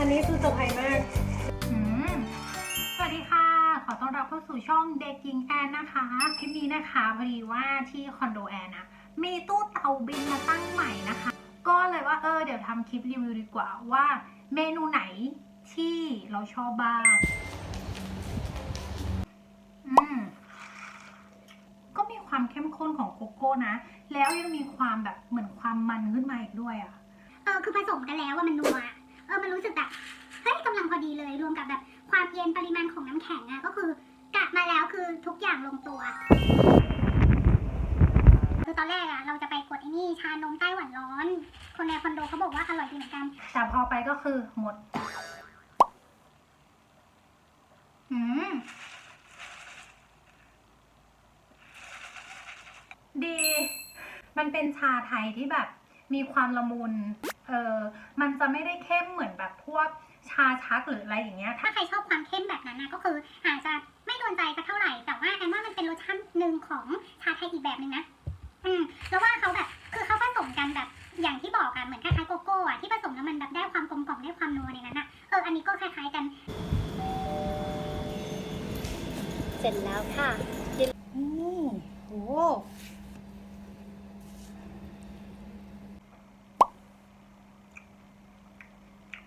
อันนี้คือเซอร์ไพรส์มาก อืมสวัสดีค่ะ ขอต้อนรับเข้าสู่ช่องเด็กหญิงแอนนะคะ คลิปนี้นะคะพอดีว่าที่คอนโดแอนนะ มีตู้เตาบินมาตั้งใหม่นะคะ ก็เลยว่าเออเดี๋ยวทำคลิปรีวิวดีกว่าว่าเมนูไหนที่เราชอบบ้าง อืม ก็มีความเข้มข้นของโกโก้นะ แล้วยังมีความแบบเหมือนความมันขึ้นมาอีกด้วยอะ เออ คือผสมกันแล้วว่ามันนัว เออมันรู้สึกแบบเฮ้ยกำลังพอดีเลยรวมกับแบบความเย็นปริมาณของน้ำแข็งอะก็คือกะมาแล้วคือทุกอย่างลงตัว คือตอนแรกอะเราจะไปกดไอ้นี่ชานมไต้หวันร้อน คนในคอนโดเขาบอกว่าอร่อยดีเหมือนกัน แต่พอไปก็คือหมด อืม ดี มันเป็นชาไทยที่แบบมีความละมุน เออมันจะไม่ได้เข้มเหมือนแบบพวกชาชักหรืออะไรอย่างเงี้ย ถ้าใครชอบความเข้มแบบนั้นนะก็คืออาจจะไม่โดนใจสักเท่าไหร่ แต่ว่าแอนว่ามันเป็นรสชาติหนึ่งของชาไทยอีกแบบหนึ่งนะ อืม แล้วว่าเขาแบบ คือเขาผสมกันแบบอย่างที่บอกกันเหมือนคล้ายๆโกโก้อะที่ผสมแล้วมันแบบได้ความกลมกล่อมได้ความนัวในนั้นอะเออ อันนี้ก็คล้ายๆกัน เสร็จแล้วค่ะ นี่โอ้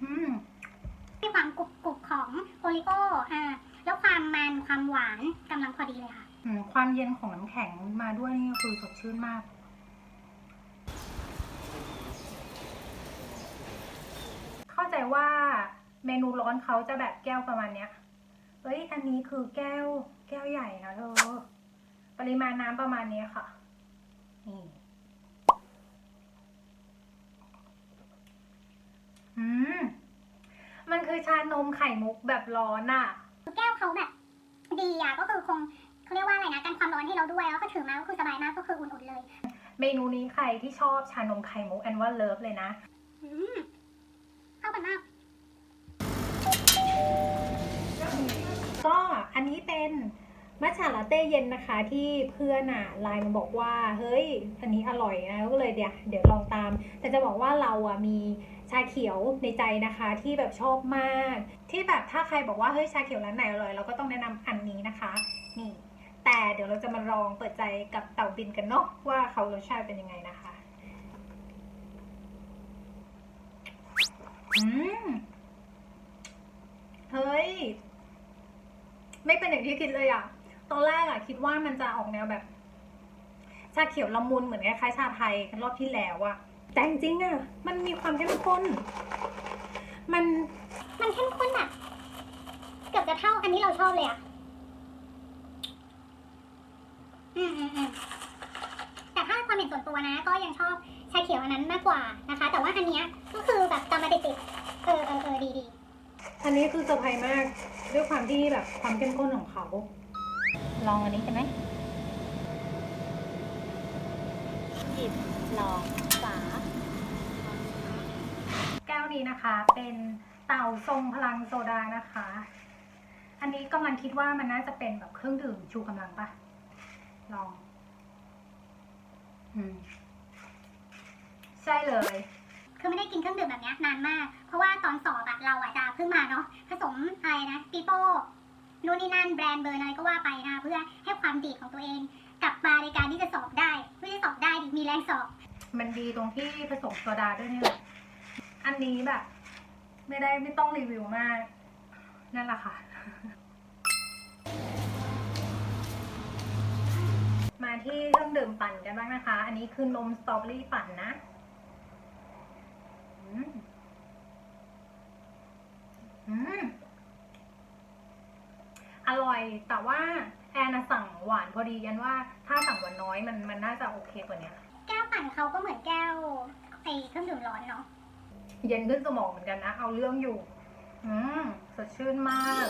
อืม มีความกรุบกรุบของโอ ริโออ่าแล้วความมันความหวานกำลังพอดีเลยค่ะ อืมความเย็นของน้ำแข็งมาด้วยนี่คือสดชื่นมาก เข้าใจว่าเมนูร้อนเขาจะแบบแก้วประมาณเนี้ย เฮ้ย อันนี้คือแก้ว แก้วใหญ่นะเธอ ปริมาณน้ำประมาณนี้ค่ะ นี่ อืม มันคือชานมไข่มุกแบบร้อนอะแก้วเขาแบบ ดีอะก็คือคงเขาเรียกว่าอะไรนะกันความร้อนให้เราด้วยแล้วก็ถือมาก็คือสบายมากก็คืออุ่นๆเลย เมนูนี้ใครที่ชอบชานมไข่มุกแอนว่าเลิฟเลยนะอืมเข้ากันมากก็อันนี้เป็น มัทฉะลาเต้เย็นนะคะที่เพื่อนอะไลน์มาบอกว่า เฮ้ยอันนี้อร่อยนะก็เลยเดี๋ยวเดี๋ยวลองตาม แต่จะบอกว่าเราอะมีชาเขียวในใจนะคะที่แบบชอบมาก ที่แบบถ้าใครบอกว่าเฮ้ยชาเขียวร้านไหนอร่อยเราก็ต้องแนะนำอันนี้นะคะนี่แต่เดี๋ยวเราจะมาลองเปิดใจกับเต่าบินกันเนาะว่าเขารสชาติเป็นยังไงนะคะอืมเฮ้ย ไม่เป็นอย่างที่คิดเลยอะ ตอนแรกอะคิดว่ามันจะออกแนวแบบ ชาเขียวละมุนเหมือนคล้ายๆชาไทยรอบที่แล้วอะแต่จริงๆอะมันมีความเข้มข้น มันมันเข้มข้นแบบเกือบจะเท่าอันนี้เราชอบเลยอะอืมอืมอืมแต่ถ้าความเห็นส่วนตัวนะ ก็ยังชอบชาเขียวอันนั้นมากกว่านะคะ แต่ว่าอันเนี้ยก็คือแบบตามมาติดๆเออเออเออดีดีอันนี้คือเซอร์ไพรส์มากด้วยความที่แบบความเข้มข้นของเขา ลองอันนี้กันไหมหยิบลองฝาแก้วนี้นะคะ เป็นเต่าทรงพลังโซดานะคะ อันนี้กำลังคิดว่ามันน่าจะเป็นแบบเครื่องดื่มชูกำลังปะลอง อืม ใช่เลย คือไม่ได้กินเครื่องดื่มแบบเนี้ยนานมาก เพราะว่าตอนสอบอะเราอะจะเพิ่งมาเนาะผสมอะไรนะปีโป้นู่น นี่นั่นแบรนเบอร์อะไรก็ว่าไปนะเพื่อให้ความดีของตัวเอง กลับมาในการที่จะสอบได้ไม่ได้สอบได้มีแรงสอบ มันดีตรงที่ผสมโซดาด้วยนี่แหละอันนี้แบบ ไม่ได้ไม่ต้องรีวิวมาก นั่นแหละค่ะ มาที่เครื่องดื่มปั่นกันบ้างนะคะ อันนี้คือนมสตรอเบอรี่ปั่นนะอืมอืม อร่อย แต่ว่าแอนนะสั่งหวานพอดียันว่าถ้าสั่งหวานน้อยมันมันน่าจะโอเคกว่านี้แก้วปั่นเขาก็เหมือนแก้วไอเครื่องดื่มร้อนเนาะเย็นขึ้นสมองเหมือนกันนะ เอาเรื่องอยู่ อืมสดชื่นมาก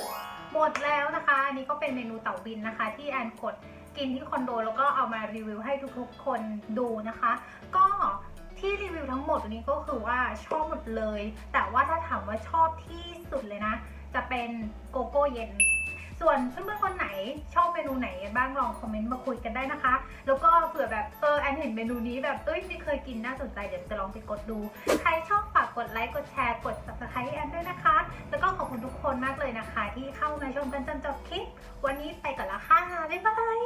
หมดแล้วนะคะ อันนี้ก็เป็นเมนูเต่าบินนะคะ ที่แอนกดกินที่คอนโดแล้วก็เอามารีวิวให้ทุกๆคนดูนะคะ ก็ที่รีวิวทั้งหมดวันนี้ก็คือว่าชอบหมดเลย แต่ว่าถ้าถามว่าชอบที่สุดเลยนะ จะเป็นโกโก้เย็น ส่วนเพื่อนๆคนไหนชอบเมนูไหนบ้างลองคอมเมนต์มาคุยกันได้นะคะ แล้วก็เผื่อแบบเออแอนเห็นเมนูนี้แบบเอ้ยไม่เคยกินน่าสนใจเดี๋ยวจะลองไปกดดู ใครชอบฝากกดไลค์กดแชร์กด subscribe แอนด้วยนะคะ แล้วก็ขอบคนมากเลยนะคะ ที่เข้ามาชมกันจนจบคลิป วันนี้ไปก่อนละค่ะบ๊ายบาย